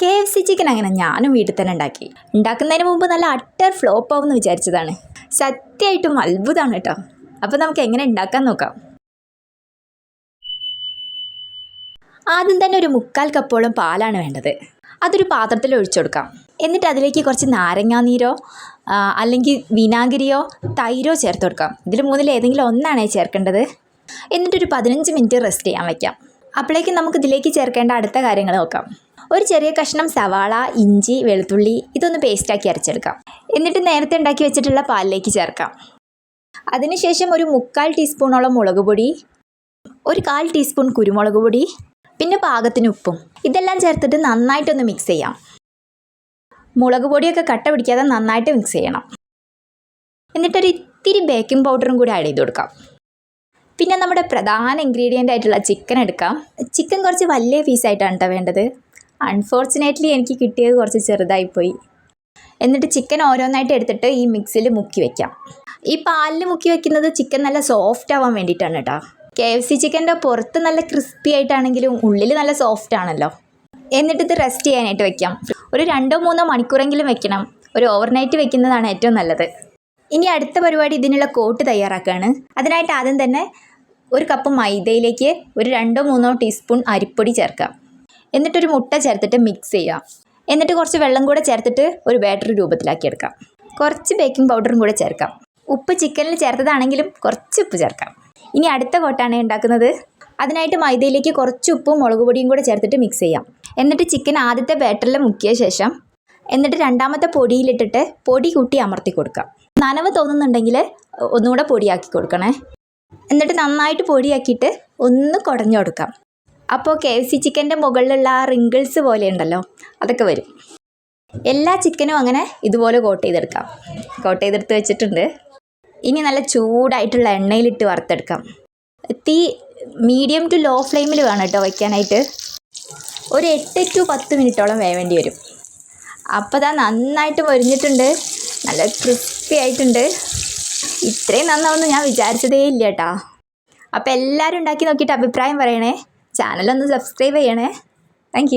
K F C chicken അങ്ങനെ ഞാനും വീട്ടിൽ തന്നെ ഉണ്ടാക്കി. ഉണ്ടാക്കുന്നതിന് മുമ്പ് നല്ല അട്ടർ ഫ്ലോപ്പ് ആവുമെന്ന് വിചാരിച്ചതാണ്. സത്യമായിട്ടും അത്ഭുതമാണ് കേട്ടോ. അപ്പോൾ നമുക്ക് എങ്ങനെ ഉണ്ടാക്കാൻ നോക്കാം. ആദ്യം തന്നെ ഒരു മുക്കാൽ കപ്പോളം പാലാണ് വേണ്ടത്. അതൊരു പാത്രത്തിൽ ഒഴിച്ചു കൊടുക്കാം. എന്നിട്ട് അതിലേക്ക് കുറച്ച് നാരങ്ങാനീരോ അല്ലെങ്കിൽ വിനാഗിരിയോ തൈരോ ചേർത്ത് കൊടുക്കാം. ഇതിൽ മൂന്നിൽ ഏതെങ്കിലും ഒന്നാണ് ചേർക്കേണ്ടത്. എന്നിട്ടൊരു പതിനഞ്ച് മിനിറ്റ് റെസ്റ്റ് ചെയ്യാൻ വയ്ക്കാം അപ്പോഴേക്കും നമുക്ക് ഇതിലേക്ക് ചേർക്കേണ്ട അടുത്ത കാര്യങ്ങൾ നോക്കാം. ഒരു ചെറിയ കഷ്ണം സവാള ഇഞ്ചി വെളുത്തുള്ളി ഇതൊന്ന് പേസ്റ്റാക്കി അരച്ചെടുക്കാം. എന്നിട്ട് നേരത്തെ ഉണ്ടാക്കി വെച്ചിട്ടുള്ള പാലിലേക്ക് ചേർക്കാം. അതിനുശേഷം ഒരു മുക്കാൽ ടീസ്പൂണോളം മുളക് പൊടി ഒരു കാൽ ടീസ്പൂൺ കുരുമുളക് പൊടി പിന്നെ പാകത്തിന് ഉപ്പും. ഇതെല്ലാം ചേർത്തിട്ട് നന്നായിട്ടൊന്ന് മിക്സ് ചെയ്യാം. മുളക് പൊടിയൊക്കെ കട്ട പിടിക്കാതെ നന്നായിട്ട് മിക്സ് ചെയ്യണം. എന്നിട്ടൊരു ഇത്തിരി ബേക്കിംഗ് പൗഡറും കൂടി ആഡ് ചെയ്ത് കൊടുക്കാം. പിന്നെ നമ്മുടെ പ്രധാന ഇൻഗ്രീഡിയന്റ് ആയിട്ടുള്ള ചിക്കൻ എടുക്കാം. ചിക്കൻ കുറച്ച് വലിയ പീസായിട്ടാണ് കേട്ടോ വേണ്ടത്. അൺഫോർച്ചുനേറ്റ്ലി എനിക്ക് കിട്ടിയത് കുറച്ച് ചെറുതായിപ്പോയി. എന്നിട്ട് ചിക്കൻ ഓരോന്നായിട്ട് എടുത്തിട്ട് ഈ മിക്സിൽ മുക്കി വെക്കാം. ഈ പാലിൽ മുക്കി വെക്കുന്നത് ചിക്കൻ നല്ല സോഫ്റ്റ് ആവാൻ വേണ്ടിയിട്ടാണ് കേട്ടോ കെ എഫ് സി ചിക്കന്റെ പുറത്ത് നല്ല ക്രിസ്പി ആയിട്ടാണെങ്കിലും ഉള്ളിൽ നല്ല സോഫ്റ്റ് ആണല്ലോ. എന്നിട്ട് ഇത് റെസ്റ്റ് ചെയ്യാനായിട്ട് വെക്കാം. ഒരു രണ്ടോ മൂന്നോ മണിക്കൂറെങ്കിലും വെക്കണം. ഒരു ഓവർനൈറ്റ് വെക്കുന്നതാണ് ഏറ്റവും നല്ലത്. ഇനി അടുത്ത പരിപാടി ഇതിനുള്ള കോട്ട് തയ്യാറാക്കുകയാണ് അതിനായിട്ട് ആദ്യം തന്നെ ഒരു കപ്പ് മൈദയിലേക്ക് ഒരു രണ്ടോ മൂന്നോ ടീസ്പൂൺ അരിപ്പൊടി ചേർക്കാം. എന്നിട്ടൊരു മുട്ട ചേർത്തിട്ട് മിക്സ് ചെയ്യുക. എന്നിട്ട് കുറച്ച് വെള്ളം കൂടെ ചേർത്തിട്ട് ഒരു ബാറ്ററി രൂപത്തിലാക്കി എടുക്കാം. കുറച്ച് ബേക്കിംഗ് പൗഡറും കൂടെ ചേർക്കാം. ഉപ്പ് ചിക്കനിൽ ചേർത്തതാണെങ്കിലും കുറച്ച് ഉപ്പ് ചേർക്കാം. ഇനി അടുത്ത കോട്ടാണ് ഉണ്ടാക്കുന്നത്. അതിനായിട്ട് മൈദയിലേക്ക് കുറച്ച് ഉപ്പും മുളക് പൊടിയും കൂടെ ചേർത്തിട്ട് മിക്സ് ചെയ്യാം. എന്നിട്ട് ചിക്കൻ ആദ്യത്തെ ബാറ്ററിൽ മുക്കിയ ശേഷം എന്നിട്ട് രണ്ടാമത്തെ പൊടിയിലിട്ടിട്ട് പൊടി കൂട്ടി അമർത്തി കൊടുക്കാം. നനവ് തോന്നുന്നുണ്ടെങ്കിൽ ഒന്നുകൂടെ പൊടിയാക്കി കൊടുക്കണേ. എന്നിട്ട് നന്നായിട്ട് പൊടിയാക്കിയിട്ട് ഒന്ന് കുടഞ്ഞു കൊടുക്കാം. അപ്പോൾ കെ എഫ് സി ചിക്കന്റെ മുകളിലുള്ള ആ റിങ്കിൾസ് പോലെ ഉണ്ടല്ലോ അതൊക്കെ വരും. എല്ലാ ചിക്കനും അങ്ങനെ ഇതുപോലെ കോട്ട് ചെയ്തെടുക്കാം. കോട്ട് ചെയ്തെടുത്ത് വെച്ചിട്ടുണ്ട്. ഇനി നല്ല ചൂടായിട്ടുള്ള എണ്ണയിലിട്ട് വറുത്തെടുക്കാം. തീ മീഡിയം ടു ലോ ഫ്ലെയിമിൽ വേണം കേട്ടോ വയ്ക്കാനായിട്ട്. ഒരു എട്ട് ടു പത്ത് മിനിറ്റോളം വേവേണ്ടി വരും. അപ്പോൾ അതാ നന്നായിട്ട് മൊരിഞ്ഞിട്ടുണ്ട്. നല്ല ക്രിസ്പി ആയിട്ടുണ്ട്. ഇത്രയും നന്നാവുമെന്ന് ഞാൻ വിചാരിച്ചതേ ഇല്ല കേട്ടോ. അപ്പോൾ എല്ലാവരും ഉണ്ടാക്കി നോക്കിയിട്ട് അഭിപ്രായം പറയണേ. ചാനലൊന്ന് സബ്സ്ക്രൈബ് ചെയ്യണേ. താങ്ക്